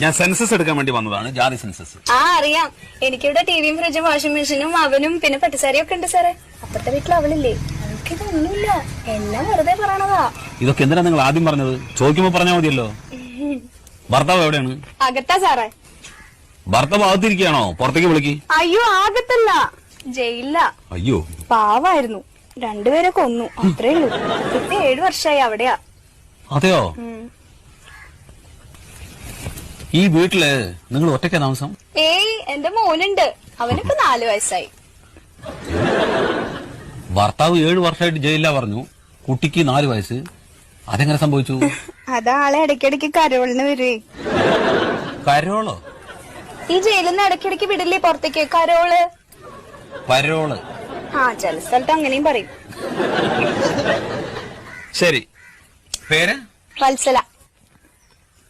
ഞാൻ സെൻസസ് എടുക്കാൻ വേണ്ടി വന്നതാണ് ജാതി സെൻസസ്. ആ അറിയാം. എനിക്കിവിടെ ടിവിയും ഫ്രിഡ്ജും വാഷിംഗ് മെഷീനും അവനും പിന്നെ പട്ടിസാരിയും ഒക്കെ ഉണ്ട് സാറേ. അപ്പുറത്തെ വീട്ടിൽ അവളില്ലേ. അവൾക്കിതൊന്നുമില്ല എല്ലാം വെറുതെ പറയണതാ. ഇതൊക്കെ എന്തിനാ നിങ്ങൾ ആദ്യം പറഞ്ഞത്? ചോദിക്കുമ്പോ പറഞ്ഞാൽ മതിയല്ലോ. ഭർത്താവ് എവിടെയാണ്? അകത്താ സാറേ. ഭർത്താവ് അകത്തിരിക്കുകയാണോ? പുറത്തേക്ക് വിളിക്ക്. അയ്യോ ആകത്തല്ല ജയിലില്ല അയ്യോ. പാവായിരുന്നു. രണ്ടുപേരെ കൊന്നു. അത്രേ ഉള്ളൂ. ഇപ്പൊ ഏഴു വർഷമായി അവിടെയാ. അതെയോ. ഈ വീട്ടിൽ നിങ്ങൾ ഒറ്റയ്ക്കാ താമസം? ഏയ് എന്റെ മോനുണ്ട്. അവനിപ്പോ നാലു വയസ്സായി. ഭർത്താവ് ഏഴു വർഷമായിട്ട് ജയിലിലാ പറഞ്ഞു. കുട്ടിക്ക് നാല് വയസ്സ്. അതെങ്ങനെ സംഭവിച്ചു? അതാളെ ഇടയ്ക്കിടയ്ക്ക് കരോളിന് വരുവേ കരോളോ? ഈ ജയിലിൽ നിന്ന് ഇടയ്ക്കിടയ്ക്ക് വിടില്ലേ പുറത്തേക്ക്? കരോൾ? പരോൾ ആ ചില സ്ഥലത്ത് അങ്ങനെയും പറയും. ശരി. പേര്? വത്സല.